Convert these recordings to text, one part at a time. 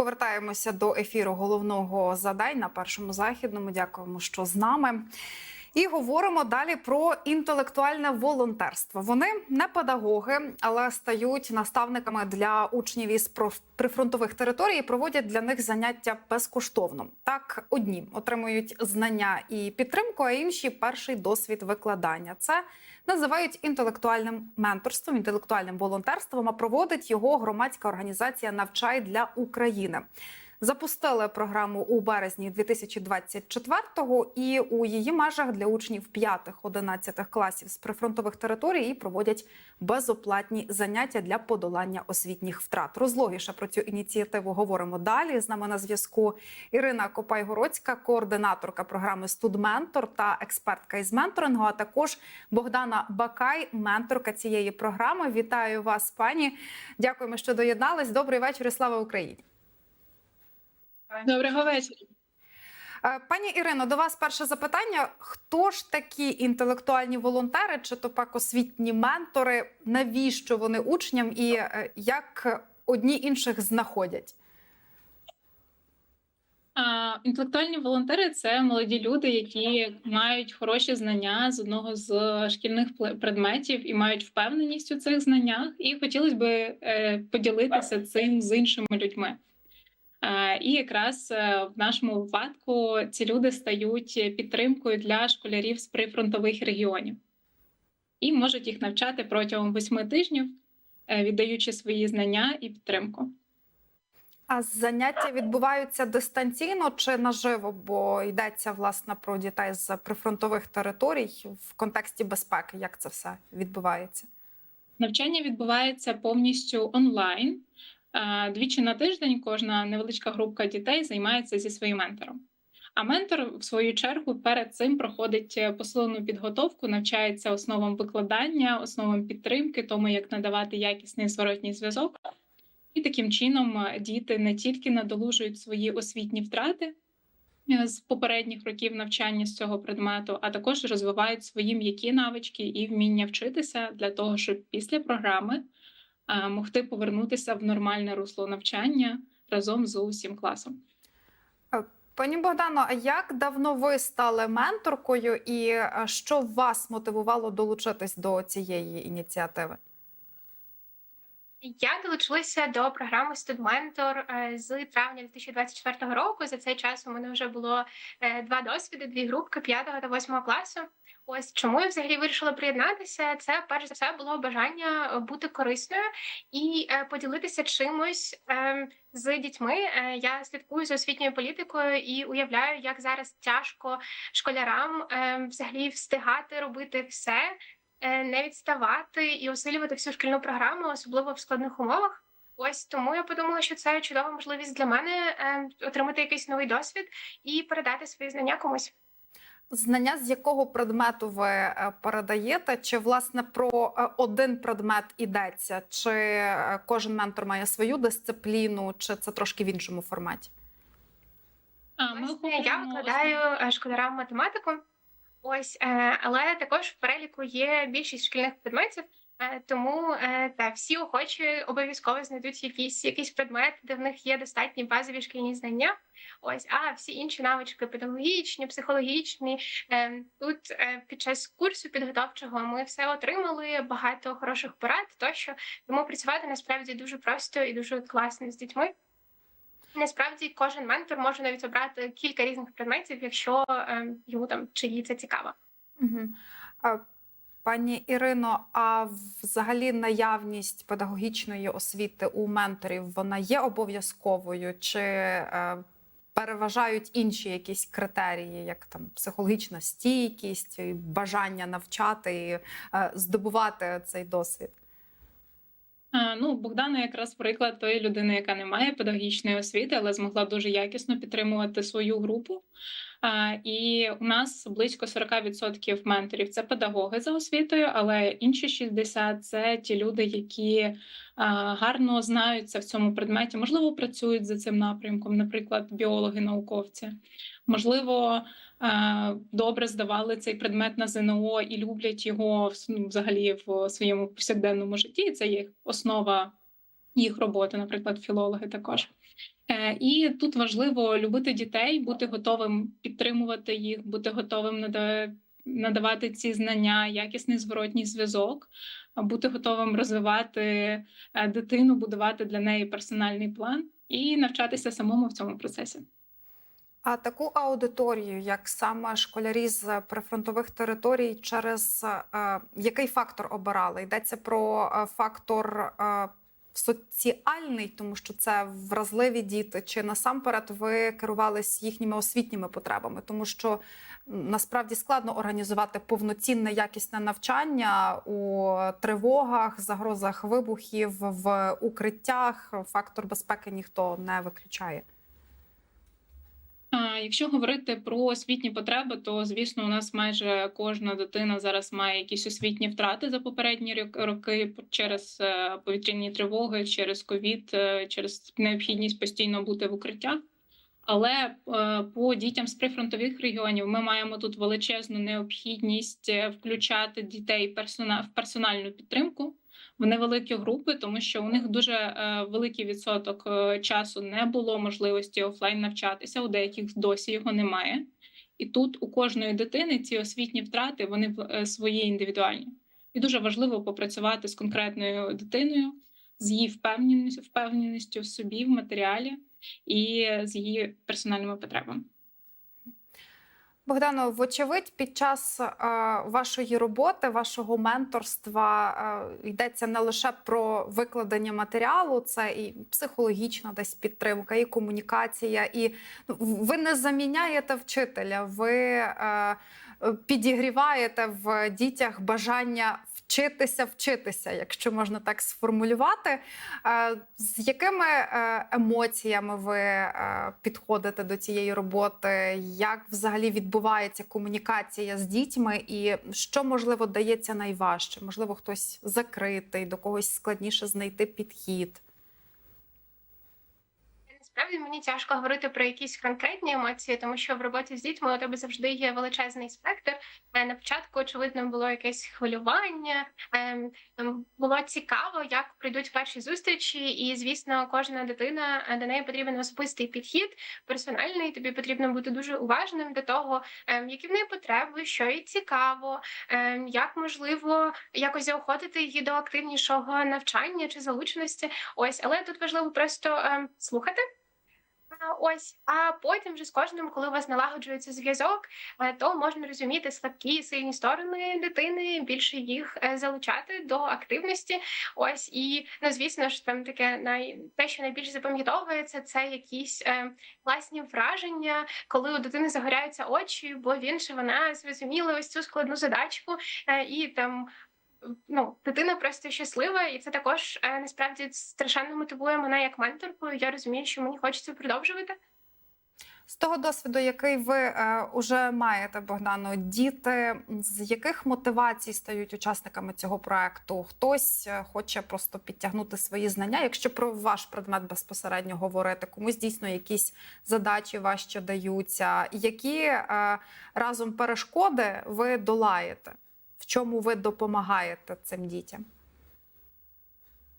Повертаємося до ефіру головного задай на першому західному. Дякуємо, що з нами. І говоримо далі про інтелектуальне волонтерство. Вони не педагоги, але стають наставниками для учнів із прифронтових територій і проводять для них заняття безкоштовно. Так, одні отримують знання і підтримку, а інші перший досвід викладання. Це називають інтелектуальним менторством, інтелектуальним волонтерством. А проводить його громадська організація Навчай для України. Запустили програму у березні 2024-го і у її межах для учнів 5-11 класів з прифронтових територій і проводять безоплатні заняття для подолання освітніх втрат. Розлогіше про цю ініціативу говоримо далі. З нами на зв'язку Ірина Копай-Городська, координаторка програми Студментор та експертка із менторингу. А також Богдана Бакай, менторка цієї програми. Вітаю вас, пані. Дякуємо, що доєднались. Добрий вечір і слава Україні. Доброго вечора. Е, Пані Ірино, до вас перше запитання: хто ж такі інтелектуальні волонтери, чи то пак освітні ментори? Навіщо вони учням і е, як одні інших знаходять? Інтелектуальні волонтери це молоді люди, які мають хороші знання з одного з шкільних предметів і мають впевненість у цих знаннях, і хотілося б е, поділитися цим з іншими людьми. Е, І якраз е, в нашому випадку ці люди стають підтримкою для школярів з прифронтових регіонів і можуть їх навчати протягом восьми тижнів, е, віддаючи свої знання і підтримку. А заняття відбуваються дистанційно чи наживо, бо йдеться власне про дітей з прифронтових територій в контексті безпеки. Як це все відбувається? Навчання відбувається повністю онлайн. Е, Двічі на тиждень кожна невеличка групка дітей займається зі своїм ментором. А ментор, в свою чергу, перед цим проходить е, посилену підготовку, навчається основам викладання, основам підтримки, тому як надавати якісний зворотній зв'язок. І таким чином е, діти не тільки надолужують свої освітні втрати з попередніх років навчання з цього предмету, а також розвивають свої м'які навички і вміння вчитися для того, щоб після програми могти повернутися в нормальне русло навчання разом з усім класом. Пані Богдано, а як давно ви стали менторкою, і е, що вас мотивувало долучитись до цієї ініціативи? Я долучилася до програми Студментор е, з травня 2024 року. За цей час у мене вже було е, два досвіди, дві групки 5 та 8 класу. Ось чому я взагалі вирішила приєднатися. Це перш за все було бажання бути корисною і е, поділитися чимось е, з дітьми. Е, Я слідкую за освітньою політикою і уявляю, як зараз тяжко школярам е, взагалі встигати робити все е, не відставати і усилювати всю шкільну програму, особливо в складних умовах. Ось тому я подумала, що це чудова можливість для мене е, отримати якийсь новий досвід і передати свої знання комусь. Знання з якого предмету ви е, передаєте? Чи власне про е, один предмет ідеться? Чи е, кожен ментор має свою дисципліну, чи це трошки в іншому форматі? А, ми Власне, я викладаю школярам математику. Ось, але також в переліку є більшість шкільних предметів. Е, Тому е, та всі охочі обов'язково знайдуть якийсь якийсь предмет, де в них є достатні базові шкільні знання. Ось, а всі інші навички педагогічні, психологічні. е, Тут під час курсу підготовчого ми все отримали, багато хороших порад. Тощо тому працювати насправді дуже просто і дуже класно з дітьми. Насправді кожен ментор може навіть обрати кілька різних предметів, якщо йому там чи це цікаво. Угу. Пані Ірино, а взагалі наявність педагогічної освіти у менторів вона є обов'язковою? Чи е, переважають інші якісь критерії, як там психологічна стійкість, бажання навчати і е, здобувати цей досвід? А, Ну, Богдана якраз приклад тої людини, яка не має педагогічної освіти, але змогла дуже якісно підтримувати свою групу. І у нас близько 40% менторів це педагоги за освітою, але інші 60% – це ті люди, які гарно знаються в цьому предметі, можливо, працюють за цим напрямком, наприклад, біологи, науковці. Можливо, е, добре здавали цей предмет на ЗНО і люблять його ну, взагалі в своєму повсякденному житті. Це є основа їх роботи, наприклад, філологи також. Е, І тут важливо любити дітей, бути готовим підтримувати їх, бути готовим нада- надавати ці знання, якісний зворотній зв'язок, бути готовим розвивати е, дитину, будувати для неї персональний план і навчатися самому в цьому процесі. А таку аудиторію, як саме школярі з прифронтових територій, через е, який фактор обирали? Йдеться про е, фактор е, соціальний, тому що це вразливі діти, чи насамперед ви керувались їхніми освітніми потребами, тому що насправді складно організувати повноцінне якісне навчання у тривогах, загрозах вибухів в укриттях. Фактор безпеки ніхто не виключає. Якщо говорити про освітні потреби, то звісно, у нас майже кожна дитина зараз має якісь освітні втрати за попередні роки через е, повітряні тривоги, через ковід, е, через необхідність постійно бути в укриттях. Але е, по дітям з прифронтових регіонів ми маємо тут величезну необхідність включати дітей в персональну підтримку в невеликі групи, тому що у них дуже е, великий відсоток е, часу не було можливості офлайн навчатися. У деяких досі його немає. І тут у кожної дитини ці освітні втрати вони е, свої індивідуальні. І дуже важливо попрацювати з конкретною дитиною, з її впевненістю, впевненістю в собі, в матеріалі і з її персональними потребами. Богдано, вочевидь, під час е, вашої роботи, вашого менторства е, йдеться не лише про викладення матеріалу, це і психологічна десь підтримка, і комунікація. І ну, ви не заміняєте вчителя, ви е, підігріваєте в дітях бажання вчитися, вчитися, якщо можна так сформулювати. Е, З якими е, емоціями ви е, підходите до цієї роботи? Як взагалі відбувається комунікація з дітьми, і що можливо дається найважче? Можливо, хтось закритий, до когось складніше знайти підхід. Насправді мені тяжко говорити про якісь конкретні емоції, тому що в роботі з дітьми у тебе завжди є величезний спектр. Е, На початку, очевидно, було якесь хвилювання. ем, Було цікаво, як прийдуть перші зустрічі, і звісно, кожна дитина е, до неї потрібен особистий підхід, персональний. Тобі потрібно бути дуже уважним до того, ем, які в неї потреби, що їй цікаво, ем, як можливо якось заохотити її до активнішого навчання чи залученості. Ось, але тут важливо просто слухати. Ось, а потім вже з кожним, коли у вас налагоджується зв'язок, е, то можна розуміти слабкі і сильні сторони дитини, більше їх е, залучати до активності. Ось і ну, звісно ж, там таке най те, що найбільше запам'ятовується, це якісь е, класні враження, коли у дитини загоряються очі, бо він чи вона зрозуміли ось цю складну задачку, е, і там ну, дитина просто щаслива, і це також е, насправді страшенно мотивує мене як менторку. Я розумію, що мені хочеться продовжувати. З того досвіду, який ви е, уже маєте, Богдано, діти з яких мотивацій стають учасниками цього проекту? Хтось е, хоче просто підтягнути свої знання. Якщо про ваш предмет безпосередньо говорити, комусь дійсно якісь задачі важче даються. Які е, разом перешкоди ви долаєте? В чому ви допомагаєте цим дітям?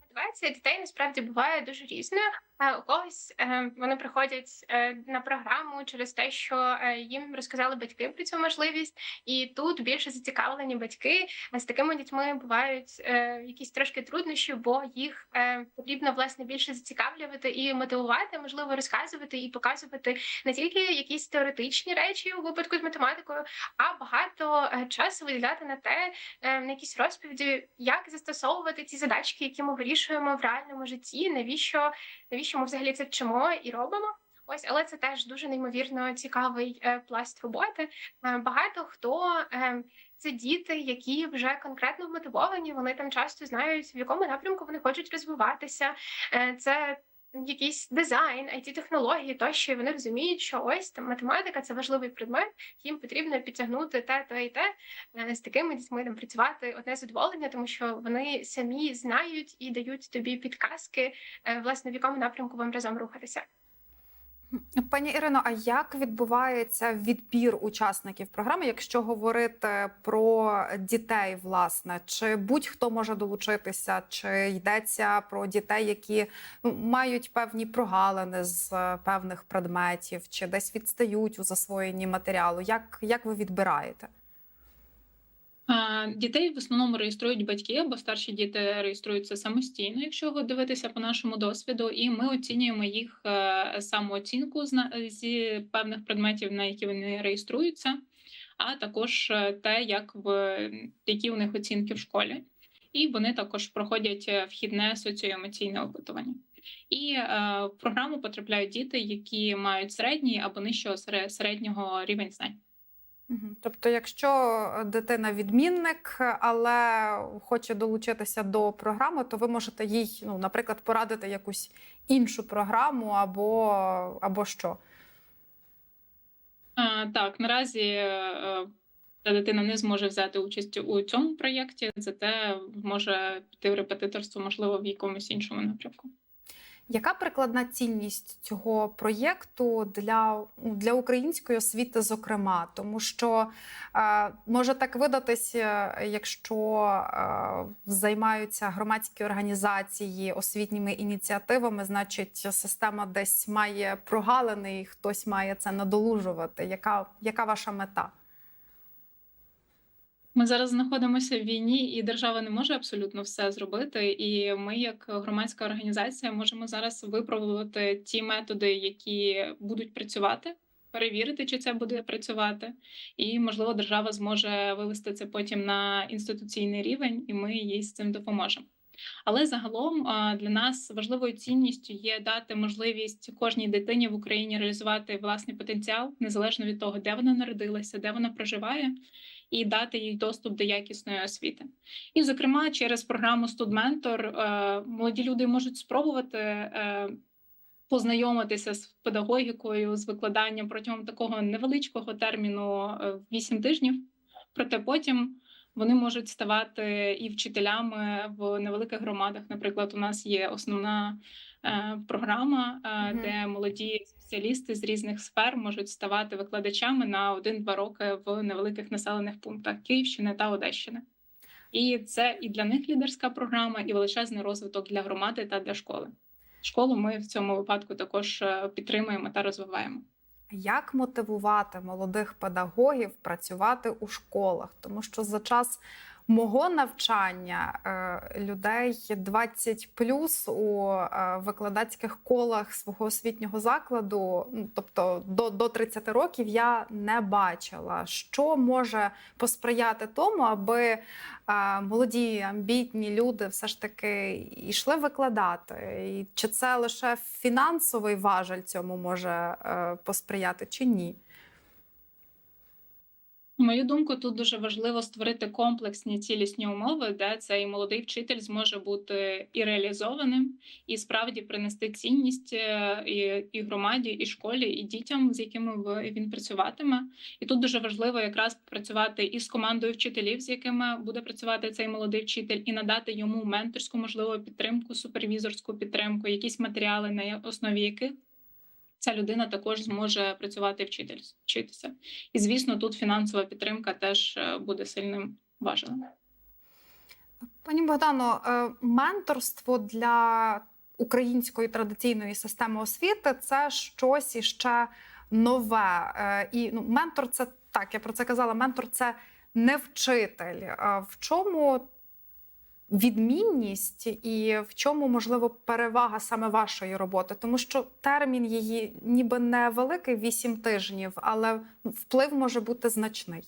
Мотивація дітей насправді буває дуже різною. У когось е, вони приходять е, на програму через те, що е, їм розказали батьки про цю можливість, і тут більше зацікавлені батьки. З такими дітьми бувають якісь трошки труднощі, бо їх потрібно власне більше зацікавлювати і мотивувати, можливо, розказувати і показувати не тільки якісь теоретичні речі у випадку з математикою, а багато часу виділяти на те, на якісь розповіді, як застосовувати ці задачки, які ми вирішуємо в реальному житті, навіщо навіщо ми взагалі це вчимо і робимо. Ось, але це теж дуже неймовірно цікавий е, пласт роботи. Е, багато хто е, це діти, які вже конкретно вмотивовані. Вони там часто знають, в якому напрямку вони хочуть розвиватися. Це якийсь дизайн, it технології тощо і вони розуміють, що ось там математика це важливий предмет, їм потрібно підтягнути те, те і те Е, з такими дітьми там працювати одне задоволення, тому що вони самі знають і дають тобі підказки, е, власне, в якому напрямку вам разом рухатися. Пані Ірино, а як відбувається відбір учасників програми, якщо говорити про дітей, власне, чи будь-хто може долучитися, чи йдеться про дітей, які ну, мають певні прогалини з е, певних предметів, чи десь відстають у засвоєнні матеріалу? Як, як ви відбираєте? Дітей в основному реєструють батьки або старші діти реєструються самостійно, якщо дивитися по нашому досвіду, і ми оцінюємо їх е, самооцінку зі певних предметів, на які вони реєструються, а також е, те, як в які у них оцінки в школі. І вони також проходять е, вхідне соціоемоційне опитування. І в програму потрапляють діти, які мають середній або нижчого сере- середнього рівень знань. Тобто, якщо дитина відмінник, але хоче долучитися до програми, то ви можете їй, ну, наприклад, порадити якусь іншу програму або, або що. Так, наразі е, та дитина не зможе взяти участь у цьому проєкті, зате може піти в репетиторство, можливо, в якомусь іншому напрямку. Яка прикладна цінність цього проєкту для, для української освіти, зокрема? Тому що е, може так видатися, якщо е, займаються громадські організації освітніми ініціативами, значить система десь має прогалини, і хтось має це надолужувати. Яка, яка ваша мета? Ми зараз знаходимося в війні, і держава не може абсолютно все зробити. І ми, як громадська організація, можемо зараз випробувати ті методи, які будуть працювати, перевірити, чи це буде працювати, і можливо, держава зможе вивести це потім на інституційний рівень, і ми їй з цим допоможемо. Але загалом для нас важливою цінністю є дати можливість кожній дитині в Україні реалізувати власний потенціал незалежно від того, де вона народилася, де вона проживає, і дати їй доступ до якісної освіти. І, зокрема, через програму Студментор е, молоді люди можуть спробувати е, познайомитися з педагогікою, з викладанням протягом такого невеличкого терміну е, 8 тижнів. Проте потім вони можуть ставати і вчителями в невеликих громадах. Наприклад, у нас є основна е, програма, е, де молоді спеціалісти з різних сфер можуть ставати викладачами на 1-2 роки в невеликих населених пунктах Київщини та Одещини. І це і для них лідерська програма, і величезний розвиток для громади та для школи. Школу ми в цьому випадку також е, підтримуємо та розвиваємо. Як мотивувати молодих педагогів працювати у школах? Тому що за час мого навчання е, людей 20 плюс у е, викладацьких колах свого освітнього закладу, ну, тобто до, до 30 років, я не бачила, що може посприяти тому, аби е, молоді амбітні люди все ж таки йшли викладати. І чи це лише фінансовий важель цьому може посприяти, чи ні? Мою думку, тут дуже важливо створити комплексні цілісні умови, де цей молодий вчитель зможе бути і реалізованим, і справді принести цінність е, і, і громаді, і школі, і дітям, з якими він працюватиме. І тут дуже важливо якраз працювати і з командою вчителів, з якими буде працювати цей молодий вчитель, і надати йому менторську можливо підтримку, супервізорську підтримку, якісь матеріали, на основі яких ця людина також зможе працювати вчитель вчитися. І звісно, тут фінансова підтримка теж е, буде сильним важелем. Пані Богдано, е, менторство для української традиційної системи освіти це щось іще нове. Е, І ну, ментор це так, я про це казала. Ментор це не вчитель. В чому відмінність і в чому можливо перевага саме вашої роботи? Тому що термін її ніби не великий 8 тижнів, але вплив може бути значний.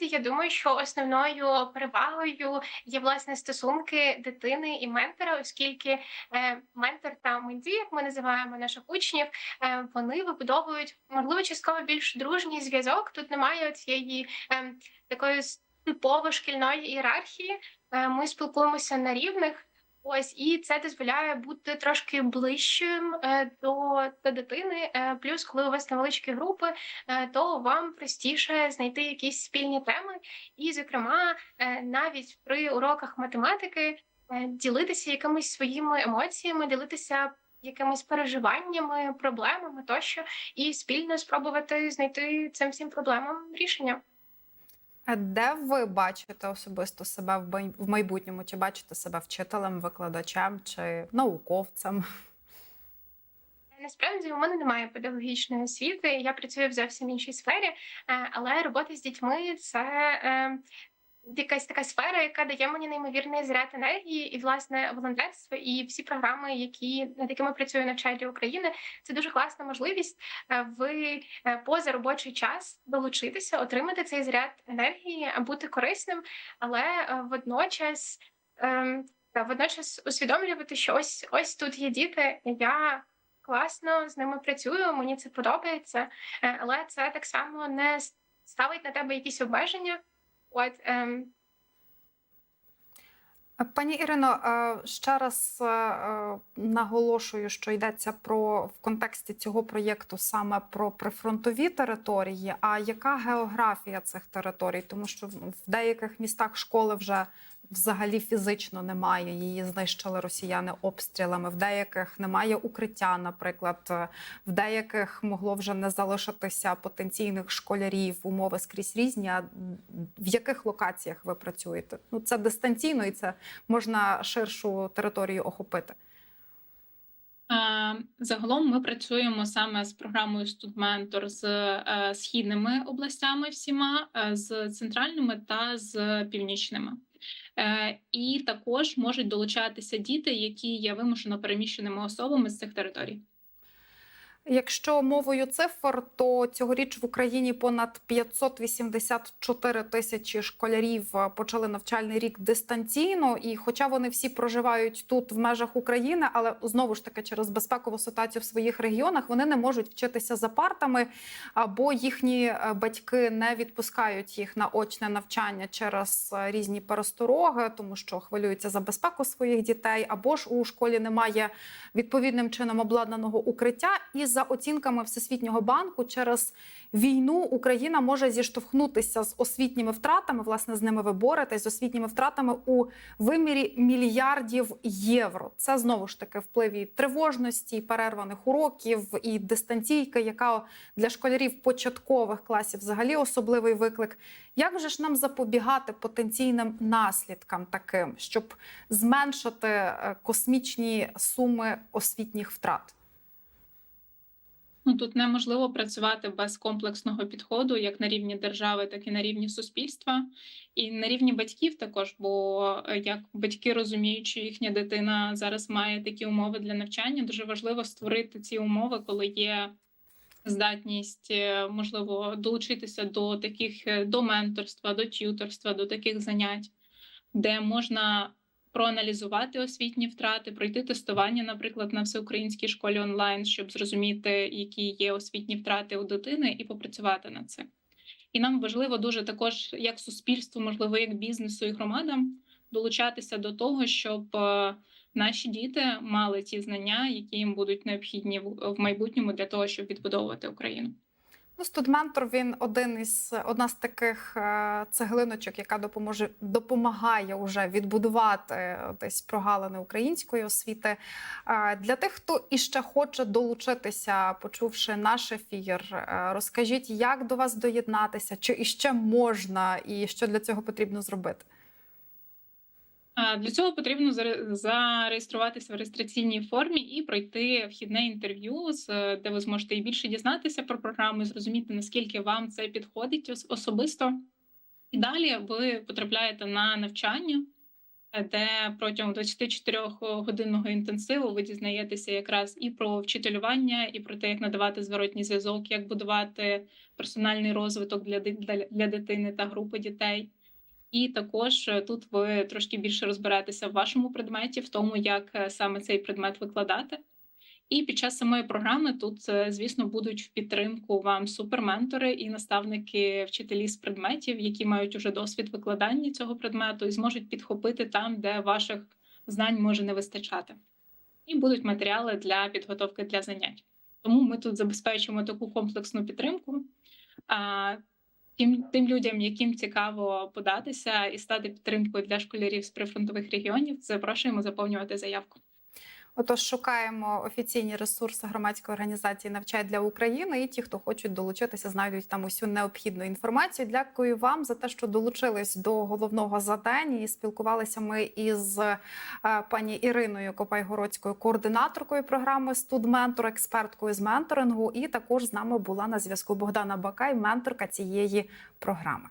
Я думаю, що основною перевагою є власне стосунки дитини і ментора, оскільки е, ментор та менті, як ми називаємо наших учнів, е, вони вибудовують можливо частково більш дружній зв'язок. Тут немає цієї е, такої типово шкільної ієрархії. Е, ми спілкуємося на рівних. Ось і це дозволяє бути трошки ближчим е, до, до дитини. Е, плюс, коли у вас невеличкі групи, то вам простіше знайти якісь спільні теми, і, зокрема, навіть при уроках математики ділитися якимись своїми емоціями, ділитися якимись переживаннями, проблемами тощо, і спільно спробувати знайти цим всім проблемам рішення. Де ви бачите особисто себе в майбутньому? Чи бачите себе вчителем, викладачем чи науковцем? Насправді у мене немає педагогічної освіти. Я працюю в зовсім іншій сфері, е, але робота з дітьми це е, якась така сфера, яка дає мені неймовірний заряд енергії, і власне волонтерство і всі програми, які над якими працює навчання України, це дуже класна можливість е, в е, позаробочий час долучитися, отримати цей заряд енергії, бути корисним, але е, водночас. ем, Та водночас усвідомлювати, що ось ось тут є діти, я класно з ними працюю, мені це подобається, але це так само не ставить на тебе якісь обмеження. От ем, Пані Ірино, е, ще раз е, е, наголошую, що йдеться про в контексті цього проєкту саме про прифронтові території. А яка географія цих територій? Тому що в деяких містах школи вже взагалі фізично немає. Її знищили росіяни обстрілами. В деяких немає укриття, наприклад, в деяких могло вже не залишитися потенційних школярів. Умови скрізь різні. А в яких локаціях ви працюєте? Ну це дистанційно і це можна ширшу територію охопити. Загалом ми працюємо саме з програмою Студментор з е, східними областями всіма, е, з центральними та з північними. Е, І також можуть долучатися діти, які є вимушено переміщеними особами з цих територій. Якщо мовою цифр, то цьогоріч в Україні понад 584 тисячі школярів е, почали навчальний рік дистанційно. І, хоча вони всі проживають тут в межах України, але знову ж таки через безпекову ситуацію в своїх регіонах вони не можуть вчитися за партами, або їхні е, батьки не відпускають їх на очне навчання через е, різні перестороги, тому що хвилюються за безпеку своїх дітей, або ж у школі немає відповідним чином обладнаного укриття. І за оцінками Всесвітнього банку, через війну Україна може зіштовхнутися з освітніми втратами. Власне, з ними ви боретесь з освітніми втратами у вимірі мільярдів євро. Це знову ж таки вплив і тривожності, перерваних уроків і дистанційки, яка для школярів початкових класів взагалі особливий виклик. Як же ж нам запобігати потенційним наслідкам таким, щоб зменшити е, космічні суми освітніх втрат? Ну тут неможливо працювати без комплексного підходу, як на рівні держави, так і на рівні суспільства, і на рівні батьків також. Бо е, як батьки розуміють, що їхня дитина зараз має такі умови для навчання, дуже важливо створити ці умови, коли є здатність, е, можливо, долучитися до таких е, до менторства, до т'юторства, до таких занять, де можна проаналізувати освітні втрати, пройти тестування, наприклад, на всеукраїнській школі онлайн, щоб зрозуміти, які є освітні втрати у дитини, і попрацювати над цим. І нам важливо дуже також, як суспільству, можливо, як бізнесу і громадам, долучатися до того, щоб е, наші діти мали ті знання, які їм будуть необхідні в в майбутньому для того, щоб відбудовувати Україну. Ну, студментор він один із одна з таких е, цеглиночок, яка допоможе допомагає уже відбудувати е, десь прогалини української освіти. Е, Для тих, хто іще хоче долучитися, почувши наш ефір, розкажіть, як до вас доєднатися, чи іще можна, і що для цього потрібно зробити. Для цього потрібно заре- зареєструватися в реєстраційній формі і пройти вхідне інтерв'ю, де ви зможете і більше дізнатися про програму, і зрозуміти, наскільки вам це підходить особисто. І далі ви потрапляєте на навчання, де протягом 24-годинного інтенсиву ви дізнаєтеся якраз і про вчителювання, і про те, як надавати зворотній зв'язок, як будувати персональний розвиток для, для дитини та групи дітей. І також е, тут ви трошки більше розберетеся в вашому предметі, в тому, як е, саме цей предмет викладати. І під час самої програми тут, е, звісно, будуть в підтримку вам суперментори і наставники, вчителі з предметів, які мають уже досвід викладання цього предмету і зможуть підхопити там, де ваших знань може не вистачати. І будуть матеріали для підготовки для занять. Тому ми тут забезпечуємо таку комплексну підтримку. Тим, тим людям, яким цікаво податися і стати підтримкою для школярів з прифронтових регіонів, запрошуємо заповнювати заявку. Отож, шукаємо офіційні ресурси громадської організації «Навчай для України. І ті, хто хочуть долучитися, знайдуть там усю необхідну інформацію. Дякую вам за те, що долучились до головного завдання. І спілкувалися ми із е, пані Іриною Копайгородською, координаторкою програми Студментор, експерткою з менторингу. І також з нами була на зв'язку Богдана Бакай, менторка цієї програми.